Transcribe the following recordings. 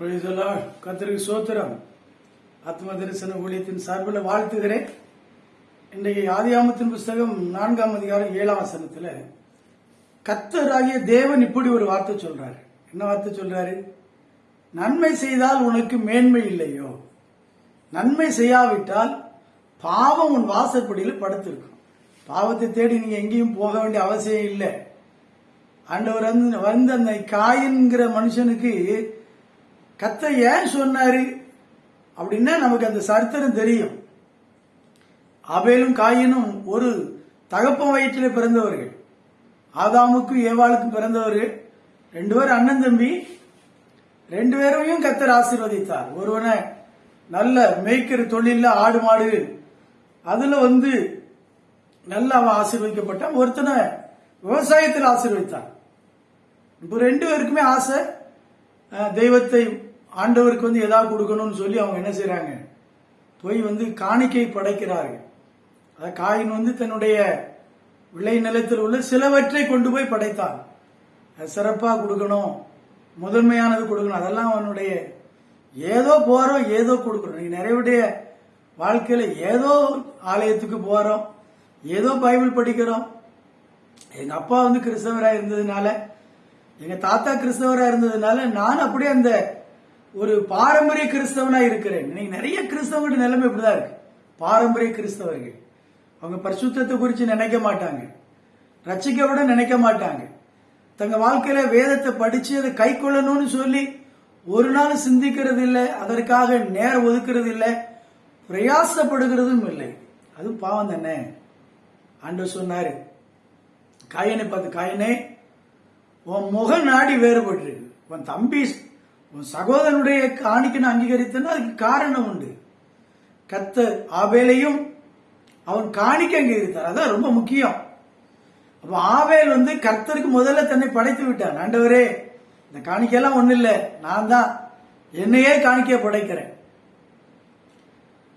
கத்திரிக்கு சோத்திரம் ஆத்ம தரிசன ஊழியத்தின் சார்பில் வாழ்த்துகிறேன். இன்றைக்கு ஆதியாமத்தின் புஸ்தகம் நான்காம் அதிகாரம் ஏழாம் வசனத்தில் கத்தராகிய தேவன் இப்படி ஒரு வார்த்தை சொல்றாரு. என்ன வார்த்தை சொல்றாரு? நன்மை செய்தால் உனக்கு மேன்மை இல்லையோ? நன்மை செய்யாவிட்டால் பாவம் உன் வாசற்படியில் படுத்திருக்கும். பாவத்தை தேடி நீங்க எங்கேயும் போக வேண்டிய அவசியம் இல்லை. ஆண்டவர் வந்து வந்து அந்த காயின்கிற மனுஷனுக்கு கத்த ஏன் சொன்னாரு? அப்படின்னா நமக்கு அந்த சரித்திரம் தெரியும். அபேலும் காயினும் ஒரு தகப்பன் வயிற்றில் பிறந்தவர்கள். ஆதாமுக்கும் ஏவாளுக்கும் பிறந்தவர்கள் ரெண்டு பேரும் அண்ணன் தம்பி. ரெண்டு பேரையும் கத்தர் ஆசீர்வதித்தார். ஒருவனை நல்ல மேய்க்கிற தொழில ஆடு மாடு. அதுல வந்து நல்ல அவன் ஆசீர்வதிக்கப்பட்டான். ஒருத்தனை விவசாயத்தில் ஆசீர்வதித்தான். இப்போ ரெண்டு பேருக்குமே ஆசை தெய்வத்தை ஆண்டவருக்கு வந்து எதா கொடுக்கணும்னு சொல்லி அவங்க என்ன செய்யறாங்க போய் வந்து காணிக்கை படைக்கிறார்கள். அதாவது காயின் வந்து தன்னுடைய விளை நிலத்தில் உள்ள சிலவற்றை கொண்டு போய் படைத்தான். சிறப்பாக கொடுக்கணும் முதன்மையானது கொடுக்கணும். அதெல்லாம் அவனுடைய ஏதோ போறோம் ஏதோ கொடுக்கணும். நீ நிறைய வாழ்க்கையில ஏதோ ஆலயத்துக்கு போறோம் ஏதோ பைபிள் படிக்கிறோம். எங்க அப்பா வந்து கிறிஸ்தவராக இருந்ததுனால எங்க தாத்தா கிறிஸ்தவராக இருந்ததுனால நான் அப்படியே அந்த ஒரு பாரம்பரிய கிறிஸ்தவனா இருக்கிறேன். இன்னைக்கு நிறைய கிறிஸ்தவர்கள் நிலைமை இப்படிதான் இருக்கு. பாரம்பரிய கிறிஸ்தவர்கள். அவங்க பரிசுத்தத்தை குறித்து நினைக்க மாட்டாங்க. ரச்சிக்க விட நினைக்க மாட்டாங்க. தங்க வாழ்க்கையில வேதத்தை படிச்சு அதை கை கொள்ளணும்னு சொல்லி ஒரு நாள் சிந்திக்கிறது இல்லை. அதற்காக நேரம் ஒதுக்கிறது இல்லை. பிரயாசப்படுகிறதும் இல்லை. அதுவும் பாவம் தானே? ஆண்டவர் சொன்னாரு காயனை பார்த்து காயனே உன் முக நாடி வேறுபட்டு உன் தம்பி உன் சகோதரனுடைய காணிக்கை அங்கீகரித்தனா அதுக்கு காரணம் உண்டு. கத்த ஆபேலையும் அவன் காணிக்க அங்கீகரித்தார். அதான் ரொம்ப முக்கியம். அப்ப ஆவேல் வந்து கர்த்தருக்கு முதல்ல தன்னை படைத்து விட்டான் ஆண்டவரே இந்த காணிக்கையெல்லாம் ஒண்ணு இல்ல. நான் தான் என்னையே காணிக்கைய படைக்கிறேன்.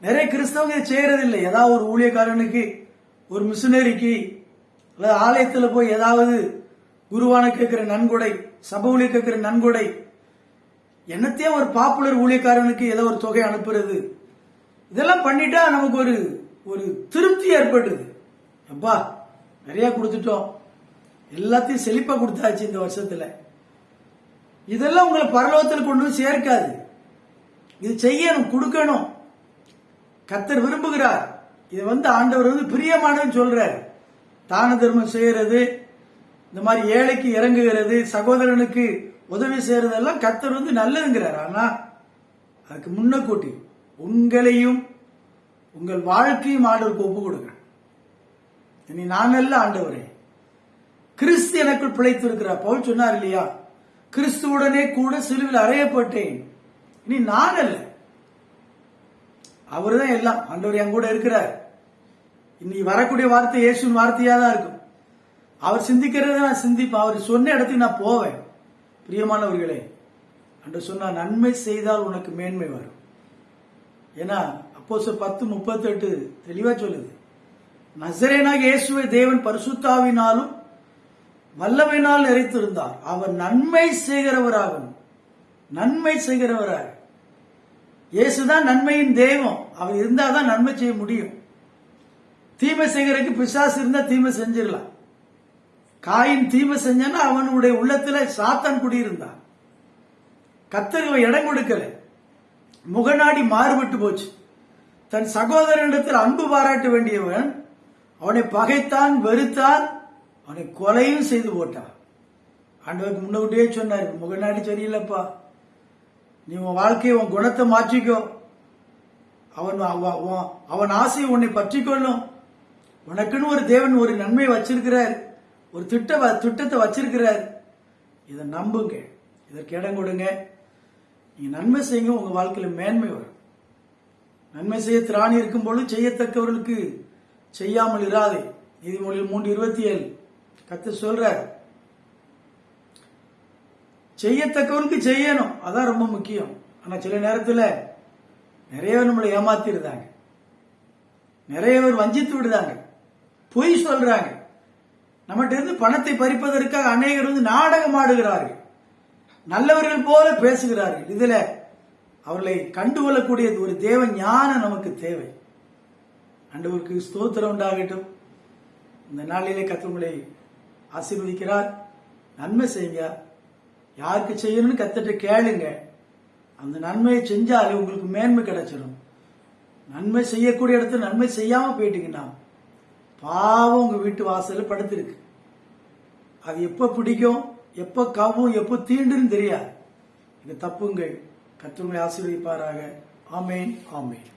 நிறைய கிறிஸ்தவங்க இதை செய்யறது இல்லை ஏதாவது ஒரு ஊழியக்காரனுக்கு ஒரு மிஷினரிக்கு அல்லது ஆலயத்துல போய் ஏதாவது குருவான கேட்கிற நன்கொடை சபை ஊழிய கேட்கிற நன்கொடை என்னத்தையும் ஒரு பாப்புலர் ஊழியக்காரனுக்கு ஏதோ ஒரு தொகை அனுப்புறது? இதெல்லாம் பண்ணிட்டா நமக்கு ஒரு ஒரு திருப்தி ஏற்படுது. அப்பா நிறைய கொடுத்துட்டோம். எல்லாத்தையும் செழிப்பா கொடுத்தாச்சு இந்த வருஷத்துல. இதெல்லாம் உங்களை பரலோகத்தில் கொண்டு வந்து சேர்க்காது. இது செய்யணும் கொடுக்கணும். கத்தர் விரும்புகிறார். இதை வந்து ஆண்டவர் வந்து பிரியமானன்னு சொல்றாரு. தான தர்மம் செய்யறது இந்த மாதிரி ஏழைக்கு இறங்குகிறது சகோதரனுக்கு உதவி செய்யறதெல்லாம் கத்தர் வந்து நல்லதுங்கிறார். ஆனா அதுக்கு முன்னக்கூட்டி உங்களையும் உங்கள் வாழ்க்கையும் ஆண்டவருக்கு ஒப்பு கொடுங்க இனி நான் அல்ல ஆண்டவரே கிறிஸ்து எனக்குள் பிழைத்திருக்கிறார். பவுல் சொன்னார் இல்லையா? கிறிஸ்துவுடனே கூட சிலுவில் அறையப்பட்டேன். இனி நான் அல்ல. அவர்தான் எல்லாம். ஆண்டவர் என் கூட இருக்கிறார். இன்னைக்கு வரக்கூடிய வார்த்தை இயேசுவின் வார்த்தையா தான் இருக்கும். அவர் சிந்திக்கிறத நான் சிந்திப்பேன். அவர் சொன்ன இடத்துக்கு நான் போவேன். பிரியமானவர்களே அன்று சொன்னால் நன்மை செய்தால் உனக்கு மேன்மை வரும். ஏன்னா அப்போ பத்து முப்பத்தெட்டு தெளிவாக சொல்லுது. நசரேனாக இயேசுவை தேவன் பரிசுத்தாவினாலும் வல்லமையினால் நிறைத்திருந்தார் அவர் நன்மை செய்கிறவராகும். நன்மை செய்கிறவராக இயேசுதான் நன்மையின் தெய்வம். அவர் இருந்தால் தான் நன்மை செய்ய முடியும். தீமை செய்கிறதுக்கு பிசாசு இருந்தால் தீமை செஞ்சிடலாம். காயின் தீமை செஞ்சனா அவனுடைய உள்ளத்துல சாத்தான் குடியிருந்தான். கத்தருக்கு இடம் கொடுக்கல. முகநாடி மாறுபட்டு போச்சு. தன் சகோதரனிடத்தில் அன்பு பாராட்ட வேண்டியவன் அவனை பகைத்தான் வெறுத்தான் அவனை கொலையும் செய்து போட்டான். ஆண்டவருக்கு முன்னோட்டியே சொன்னார் முகநாடி சரியில்லைப்பா. நீ உன் வாழ்க்கையை உன் குணத்தை மாற்றிக்கோ. அவன் அவன் அவன் ஆசையை உன்னை பற்றிக்கொள்ளும். உனக்குன்னு ஒரு தேவன் ஒரு நன்மை வச்சிருக்கிறார். ஒரு திட்ட வ- திட்டத்தை வச்சிருக்கிறார். இதை நம்புங்க. இதற்கு இடம் கொடுங்க. நீங்க நன்மை செய்யுங்க உங்க வாழ்க்கையில மேன்மை வரும். நன்மை செய்ய திராணி இருக்கும் பொழுது செய்யத்தக்கவர்களுக்கு செய்யாமல் இராதே. நீதிமொழியில் மூன்று இருபத்தி ஏழு கத்து சொல்றார் செய்யத்தக்கவனுக்கு செய்யணும். அதான் ரொம்ப முக்கியம். ஆனா சில நேரத்துல நிறைய பேர் நம்மளை ஏமாத்திருந்தாங்க நிறைய பேர் வஞ்சித்து விடுதாங்க பொய் சொல்றாங்க. நம்மகிட்ட இருந்து பணத்தை பறிப்பதற்காக அநேகர் வந்து நாடகம் ஆடுகிறார்கள். நல்லவர்கள் போல பேசுகிறார்கள். இதுல அவர்களை கண்டுகொள்ளக்கூடிய ஒரு தேவ ஞானம் நமக்கு தேவை. அண்டவருக்கு ஸ்தோத்திரம் உண்டாகட்டும். இந்த நாளிலே கத்தவங்களை ஆசீர்வதிக்கிறார். நன்மை செய்யுங்க. யாருக்கு செய்யணும்னு கத்துட்டு கேளுங்க. அந்த நன்மையை செஞ்சாலே உங்களுக்கு மேன்மை கிடைச்சிடும். நன்மை செய்யக்கூடிய இடத்துல நன்மை செய்யாம போயிட்டீங்கன்னா பாவம் உங்க வீட்டு வாசல்ல படுத்திருக்கு. அது எப்ப பிடிக்கும் எப்ப கவும் எப்ப தீண்டுன்னு தெரியாது. இது தப்புங்கள் கத்துங்களை ஆசீர்வதிப்பாராக. ஆமேன் ஆமேன்.